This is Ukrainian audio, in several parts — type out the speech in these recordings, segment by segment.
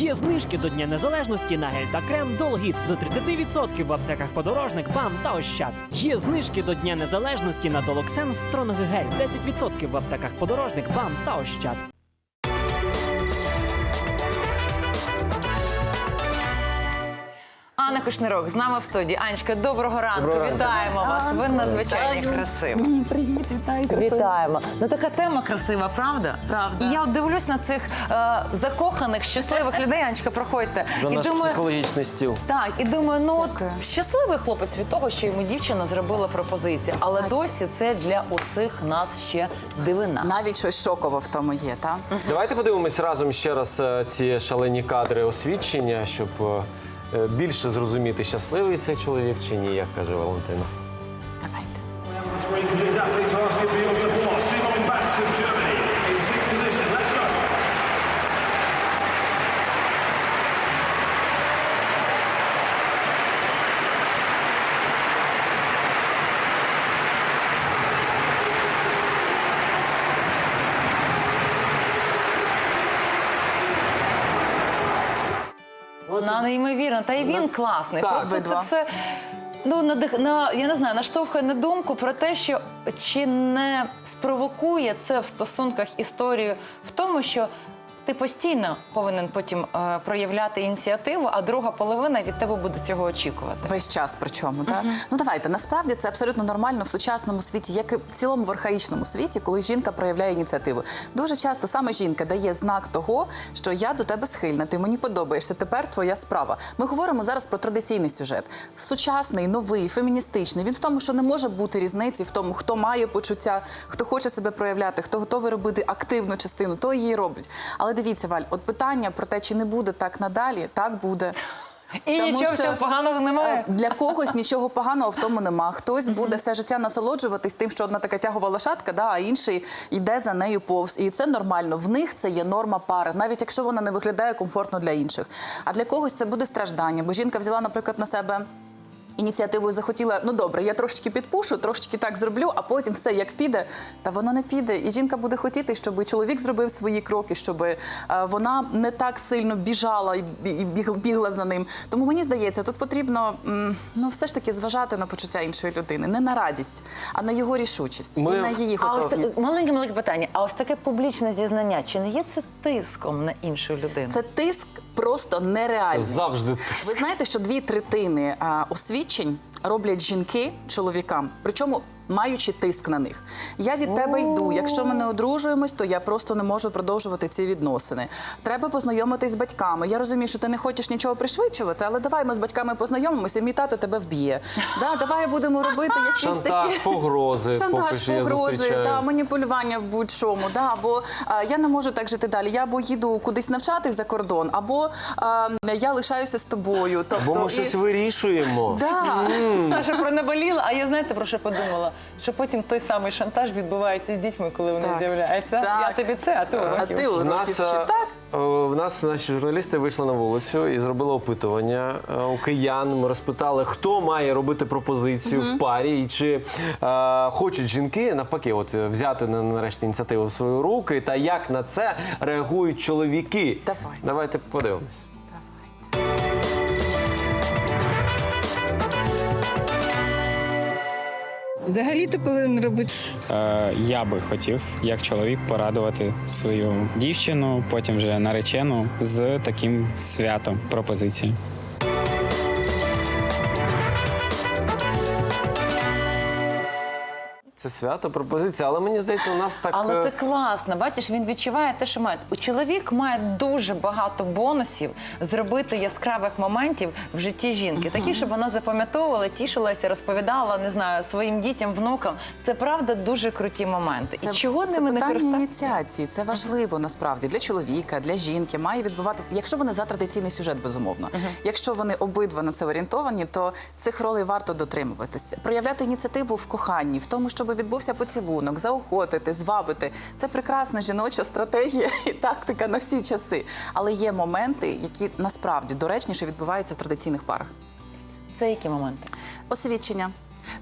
Є знижки до Дня Незалежності на гель та крем Долгіт до 30% в аптеках подорожник, БАМ та Ощад. Є знижки до Дня Незалежності на Долоксен Стронг гель 10% в аптеках подорожник, БАМ та Ощад. Анна Кушнирок з нами в студії. Анечка, доброго ранку. Доброго ранку. Вітаємо вас. Ви надзвичайно красива. Привіт, вітаю. Вітаємо. Ну така тема красива, правда? Правда. І я от дивлюсь на цих е, закоханих, щасливих людей. Анечка, проходьте. За і наш думаю, психологічний стіл. так, і думаю, ну от Дякую. щасливий хлопець від того, що йому дівчина зробила пропозицію. Але досі це для усіх нас ще дивина. Навіть щось шокове в тому є, так? Давайте подивимось разом ще раз е, ці шалені кадри освідчення, щоб е, більше зрозуміти, щасливий цей чоловік чи ні, як каже Валентина. Вона неймовірна, та й він класний. так. Просто це Обидва. все. Ну, надих, на, я не знаю, наштовхує на думку про те, що чи не спровокує це в стосунках історію в тому, що ти постійно повинен потім е, проявляти ініціативу, а друга половина від тебе буде цього очікувати. Весь час причому, так? Ну давайте. Насправді це абсолютно нормально в сучасному світі, як і в цілому в архаїчному світі, коли жінка проявляє ініціативу. Дуже часто саме жінка дає знак того, що я до тебе схильна, ти мені подобаєшся. Тепер твоя справа. Ми говоримо зараз про традиційний сюжет. Сучасний, новий, феміністичний. Він в тому, що не може бути різниці в тому, хто має почуття, хто хоче себе проявляти, хто готовий робити активну частину, то її роблять. Але дивіться, Валь, от питання про те, чи не буде так надалі, так буде. І Тому нічого що, поганого немає. е, Для когось нічого поганого в тому нема. Хтось буде все життя насолоджуватись тим, що одна така тягова лошадка, да, а інший йде за нею повз. І це нормально. В них це є норма пари, навіть якщо вона не виглядає комфортно для інших. А для когось це буде страждання, бо жінка взяла, наприклад, на себе. Ініціативу захотіла, ну добре, я трошечки підпушу, трошечки так зроблю, а потім все як піде. Та воно не піде. І жінка буде хотіти, щоб і чоловік зробив свої кроки, щоб е, вона не так сильно біжала і біг- бігла за ним. Тому мені здається, тут потрібно ну все ж таки зважати на почуття іншої людини, не на радість, а на його рішучість Ми- і на її А ось готовність. маленьке маленьке питання. А ось таке публічне зізнання, чи не є це тиском на іншу людину? Це тиск просто нереальний. Завжди Ви знаєте, що дві третини а, освідчень роблять жінки чоловікам, причому маючи тиск на них. Я від тебе йду. Якщо ми не одружуємось, то я просто не можу продовжувати ці відносини. Треба познайомитись з батьками. Я розумію, що ти не хочеш нічого пришвидшувати, але давай ми з батьками познайомимося. Мій тато тебе вб'є. Да, давай будемо робити якісь шантаж, такі. погрози. поки Шантаж, що погрози, зустрічаю. да, маніпулювання в будь-чому. Да, або а, я не можу так жити далі. Я або їду кудись навчатись за кордон, або а, я лишаюся з тобою. Тобто, Бо ми і- щось вирішуємо. Да. Саша пронаболіла, а я знаєте про що подумала? Що потім той самий шантаж відбувається з дітьми, коли вони Так. з'являються. Так. Я тобі це, а ти А уроків. ти уроків нас, ще е, так? е, в нас наші журналісти вийшли на вулицю і зробили опитування е, у киян. Ми розпитали, хто має робити пропозицію в парі, і чи е, хочуть жінки навпаки, от е, взяти на- нарешті ініціативу в свої руки, та як на це реагують чоловіки. Давайте. Давайте подивимось. Взагалі ти повинен робити Е, я би хотів, як чоловік, порадувати свою дівчину, потім вже наречену з таким святом пропозиції. Це свято, пропозиція, але мені здається, у нас так. Але е, це класно. Бачиш, він відчуває те, що має. У чоловік має дуже багато бонусів зробити яскравих моментів в житті жінки, такі, щоб вона запам'ятовувала, тішилася, розповідала, не знаю, своїм дітям, внукам. Це правда дуже круті моменти. І чого це ними не питання ініціації. Це важливо насправді для чоловіка, для жінки. Має відбуватися, якщо вони за традиційний сюжет, безумовно. Якщо вони обидва на це орієнтовані, то цих ролей варто дотримуватися. Проявляти ініціативу в коханні, в тому, щоб відбувся поцілунок, заохотити, звабити. Це прекрасна жіноча стратегія і тактика на всі часи. Але є моменти, які насправді доречніше відбуваються в традиційних парах. Це які моменти? Освідчення.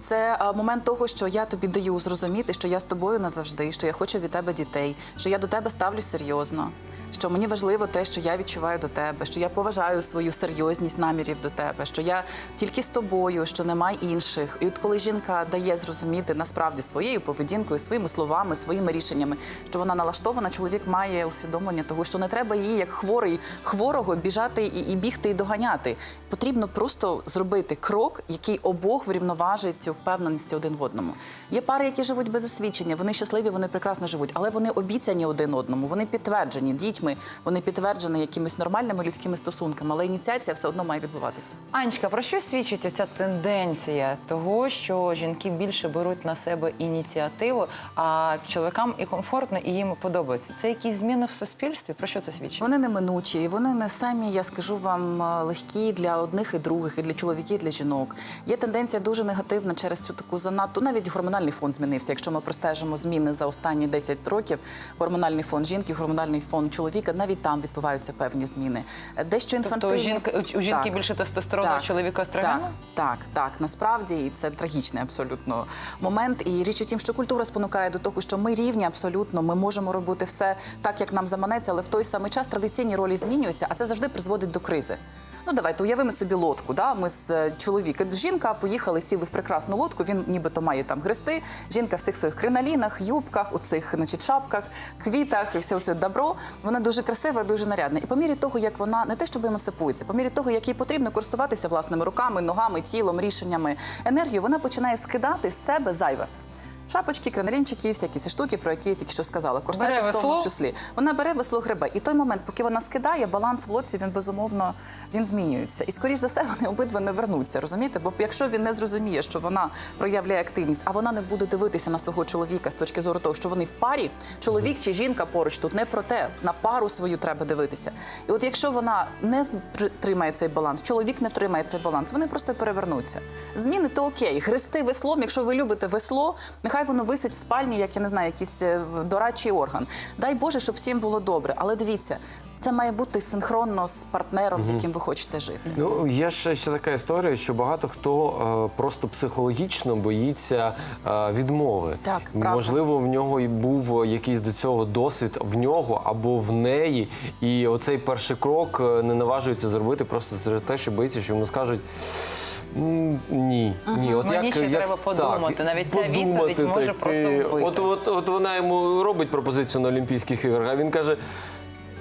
Це е, момент того, що я тобі даю зрозуміти, що я з тобою назавжди, що я хочу від тебе дітей, що я до тебе ставлю серйозно. Що мені важливо те, що я відчуваю до тебе, що я поважаю свою серйозність намірів до тебе, що я тільки з тобою, що немає інших. І от коли жінка дає зрозуміти насправді своєю поведінкою, своїми словами, своїми рішеннями, що вона налаштована, чоловік має усвідомлення того, що не треба її як хворий хворого біжати і, і бігти і доганяти. Потрібно просто зробити крок, який обох врівноважить впевненості один в одному. Є пари, які живуть без освічення, вони щасливі, вони прекрасно живуть, але вони обіцяні один одному, вони підтверджені дітьми, вони підтверджені якимись нормальними людськими стосунками, але ініціація все одно має відбуватися. Анечка, про що свідчить ця тенденція того, що жінки більше беруть на себе ініціативу, а чоловікам і комфортно, і їм подобається? Це якісь зміни в суспільстві? Про що це свідчить? Вони неминучі, і вони не самі, я скажу вам, е, легкі для одних і других, і для чоловіків, і для жінок. Є тенденція дуже негативна через цю таку занадто. Навіть гормональний фон змінився. Якщо ми простежимо зміни за останні 10 років, гормональний фон жінки, гормональний фон чоловіка, навіть там відбуваються певні зміни. Дещо інфантильні. Тобто у у- у жінки Так. більше тестостерону, так. у чоловіка естрогену? Так, так, так. Насправді і це трагічний абсолютно момент. І річ у тім, що культура спонукає до того, що ми рівні абсолютно, ми можемо робити все так, як нам заманеться, але в той самий час традиційні ролі змінюються, а це завжди призводить до кризи. Ну, давайте уявимо собі лодку. Да? Ми з е, чоловік і жінка поїхали, сіли в прекрасну лодку. Він нібито має там грести. Жінка в цих своїх кринолінах, юбках, у цих значить, шапках, квітах, і все це добро. Вона дуже красива, дуже нарядна. І по мірі того, як вона не те, щоб емансипується, по мірі того, як їй потрібно користуватися власними руками, ногами, тілом, рішеннями, енергією, вона починає скидати з себе зайве. Шапочки, кринолінчики, всякі ці штуки, про які я тільки що сказала. Корсети Бере в тому весло? числі. Вона бере весло гребе. І той момент, поки вона скидає, баланс в лодці, він безумовно він змінюється. І скоріш за все вони обидва не вернуться. Розумієте? Бо якщо він не зрозуміє, що вона проявляє активність, а вона не буде дивитися на свого чоловіка з точки зору того, що вони в парі, чоловік чи жінка поруч тут не про те, на пару свою треба дивитися. І от якщо вона не тримає цей баланс, чоловік не втримає цей баланс, вони просто перевернуться. Зміни то окей, гристи веслом, якщо ви любите весло, нехай воно висить в спальні, як я не знаю, якийсь е, дорадчий орган. Дай Боже, щоб всім було добре. Але дивіться, це має бути синхронно з партнером, з яким ви хочете жити. Ну, є ще, ще така історія, що багато хто е, просто психологічно боїться е, відмови. Так, правда. Можливо, в нього і був якийсь до цього досвід в нього або в неї. І оцей перший крок е, не наважується зробити просто через те, що боїться, що йому скажуть. «М, Ні, ні, от Мені як, ще як треба так, подумати. Навіть ця відповідь може просто вбити. От, от, от вона йому робить пропозицію на Олімпійських іграх, а він каже.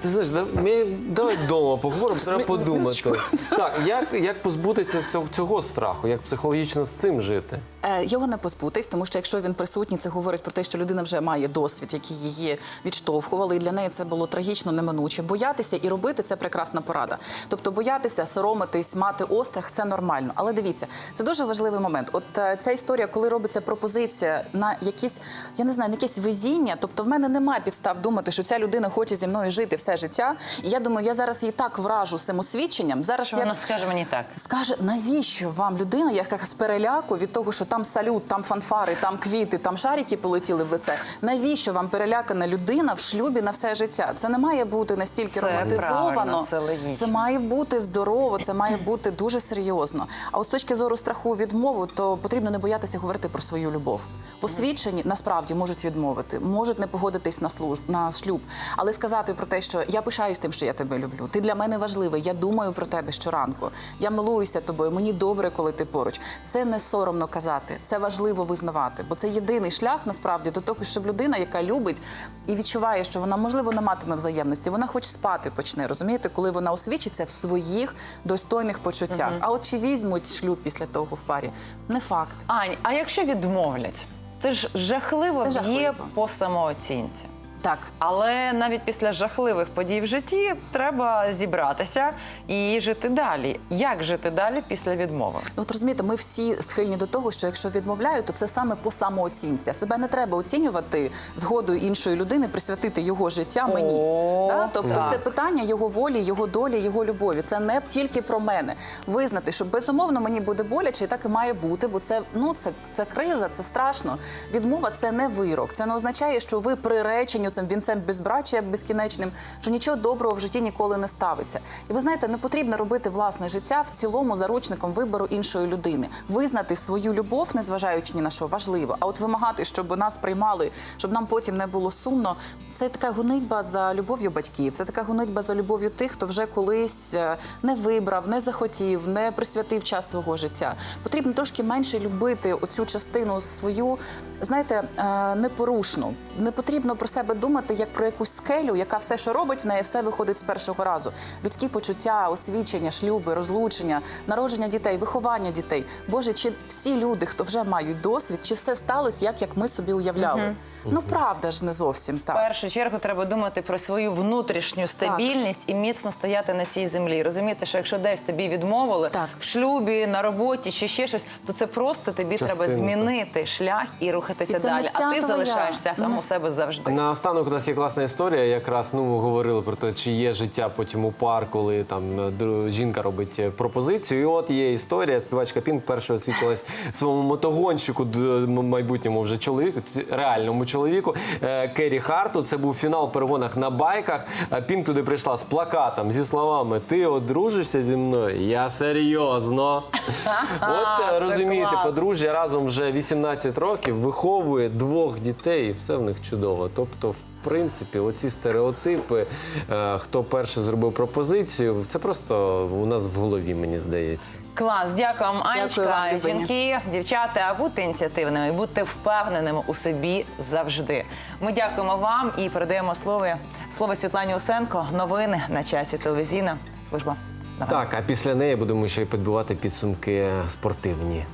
Ти знаєш, да, ми, давай вдома поговоримо, треба подумати. Так, як, як позбутися цього, цього страху, як психологічно з цим жити? Е, Його не позбутись, тому що якщо він присутній, це говорить про те, що людина вже має досвід, який її відштовхували, і для неї це було трагічно неминуче. Боятися і робити це прекрасна порада. Тобто боятися, соромитись, мати острах це нормально. Але дивіться, це дуже важливий момент. От е, ця історія, коли робиться пропозиція на якісь, я не знаю, на якесь везіння. Тобто, в мене немає підстав думати, що ця людина хоче зі мною жити все життя. І я думаю, я зараз її так вражу самосвідченням. Зараз Що я вона скаже мені так? скаже, навіщо вам людина, яка з переляку від того, що там салют, там фанфари, там квіти, там шарики полетіли в лице. Навіщо вам перелякана людина в шлюбі на все життя? Це не має бути настільки Це романтизовано. це. Це має бути здорово, це має бути дуже серйозно. А от з точки зору страху відмову, то потрібно не боятися говорити про свою любов. Посвідчені насправді можуть відмовити, можуть не погодитись на служб на шлюб, але сказати про те, що я пишаюсь тим, що я тебе люблю. Ти для мене важливий. Я думаю про тебе щоранку. Я милуюся тобою. Мені добре, коли ти поруч. Це не соромно казати, це важливо визнавати, бо це єдиний шлях насправді до того, щоб людина, яка любить і відчуває, що вона можливо не матиме взаємності, вона хоч спати почне. Розумієте, коли вона освічиться в своїх достойних почуттях. А от чи візьмуть шлюб після того в парі? Не факт. Ань, а якщо відмовлять? Це ж жахливо Це б'є жахливо. по самооцінці. Так. Але навіть після жахливих подій в житті треба зібратися і жити далі. Як жити далі після відмови? Ну, от розумієте, ми всі схильні до того, що якщо відмовляють, то це саме по самооцінці. Себе не треба оцінювати згодою іншої людини, присвятити його життя мені. О, Да? Тобто так. це питання його волі, його долі, його любові. Це не тільки про мене. Визнати, що безумовно мені буде боляче, і так і має бути, бо це ну це, це криза, це страшно. Відмова це не вирок. Це не означає, що ви приречені цим вінцем безбрачя безкінечним, що нічого доброго в житті ніколи не ставиться. І ви знаєте, не потрібно робити власне життя в цілому заручником вибору іншої людини, визнати свою любов, незважаючи ні на що важливо. А от вимагати, щоб нас приймали, щоб нам потім не було сумно. Це така гонитьба за любов'ю батьків. Це така гонитьба за любов'ю тих, хто вже колись е, не вибрав, не захотів, не присвятив час свого життя. Потрібно трошки менше любити оцю частину свою, знаєте, е, непорушну. Не потрібно про себе думати як про якусь скелю, яка все, що робить, в неї все виходить з першого разу. Людські почуття, освічення, шлюби, розлучення, народження дітей, виховання дітей. Боже, чи всі люди, хто вже мають досвід, чи все сталося, як, як ми собі уявляли? Ну правда ж не зовсім В так. першу чергу треба думати про свою внутрішню стабільність і міцно стояти на цій землі. Розуміти, що якщо десь тобі відмовили Так. в шлюбі, на роботі чи ще щось, то це просто тобі Частина, треба змінити шлях і рухатися І далі. А ти твоя. залишаєшся сам Не- у себе завжди. Наостанок у нас є класна історія. Якраз ну ми говорили про те, чи є життя потім у пар, коли там е, жінка робить е, пропозицію. І от є історія. Співачка Пінк першою освічилась своєму мотогонщику, майбутньому вже чоловіку, реальному чоловіку е, Керрі Харту. Це був фінал в перегонах на байках. Пінк туди прийшла з плакатом зі словами: Ти одружишся зі мною? Я серйозно. От розумієте, подружжя разом вже 18 років виховує двох дітей, і все в них чудово. Тобто, в принципі, оці стереотипи, е, хто перше зробив пропозицію, це просто у нас в голові, мені здається. Клас, дякую вам, Анечка. вам, Жінки, дівчата, будьте ініціативними, будьте впевненими у собі завжди. Ми дякуємо вам і передаємо слово, слово Світлані Усенко. Новини на часі телевізійна служба. новин. Так, а після неї будемо ще й підбивати підсумки спортивні.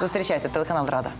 Зустрічайте телеканал Рада.